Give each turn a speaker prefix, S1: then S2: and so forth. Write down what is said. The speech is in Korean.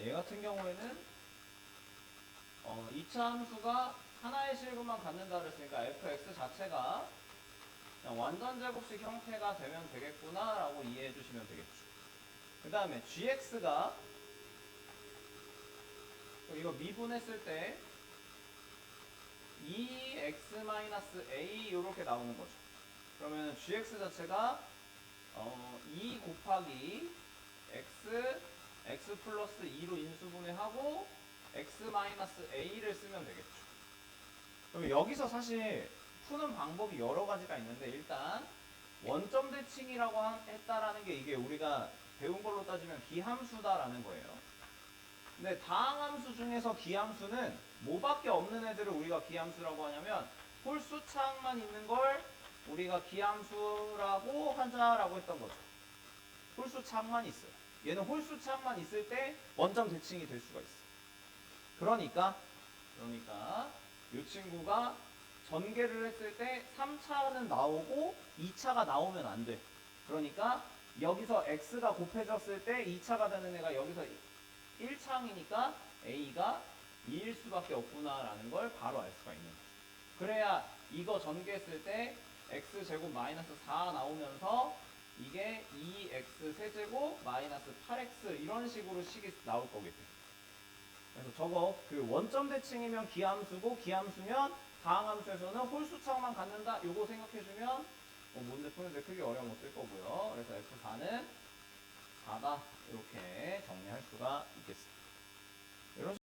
S1: 자, 얘 같은 경우에는 어, 2차 함수가 하나의 실근만 갖는다 그랬으니까 fx 자체가 완전 제곱식 형태가 되면 되겠구나 라고 이해해 주시면 되겠죠. 그 다음에 gx가 이거 미분했을 때 2x-a 이렇게 나오는 거죠. 그러면 gx 자체가 어, 2 곱하기 x x 플러스 2로 인수분해하고 x 마이너스 a를 쓰면 되겠죠. 그럼 여기서 사실 푸는 방법이 여러 가지가 있는데 일단 원점 대칭이라고 한- 했다라는 게 이게 우리가 배운 걸로 따지면 기함수다라는 거예요. 근데 다항함수 중에서 기함수는 뭐밖에 없는 애들을 우리가 기함수라고 하냐면 홀수 차항만 있는 걸 우리가 기함수라고 하자라고 했던 거죠. 홀수 차항만 있어요. 얘는 홀수차항만 있을 때 원점 대칭이 될 수가 있어. 그러니까 그러니까 이 친구가 전개를 했을 때 3차는 나오고 2차가 나오면 안 돼. 그러니까 여기서 x가 곱해졌을 때 2차가 되는 애가 여기서 1차항이니까 a가 2일 수밖에 없구나라는 걸 바로 알 수가 있는 거죠. 그래야 이거 전개했을 때 x 제곱 마이너스 4 나오면서 이게 2x 세제곱 마이너스 8x 이런 식으로 식이 나올 거겠죠. 그래서 저거 그 원점 대칭이면 기함수고 기함수면 다항함수에서는 홀수창만 갖는다. 요거 생각해주면 뭐 문제 푸는데 크게 어려움 없을 거고요. 그래서 F4는 4다 이렇게 정리할 수가 있겠습니다.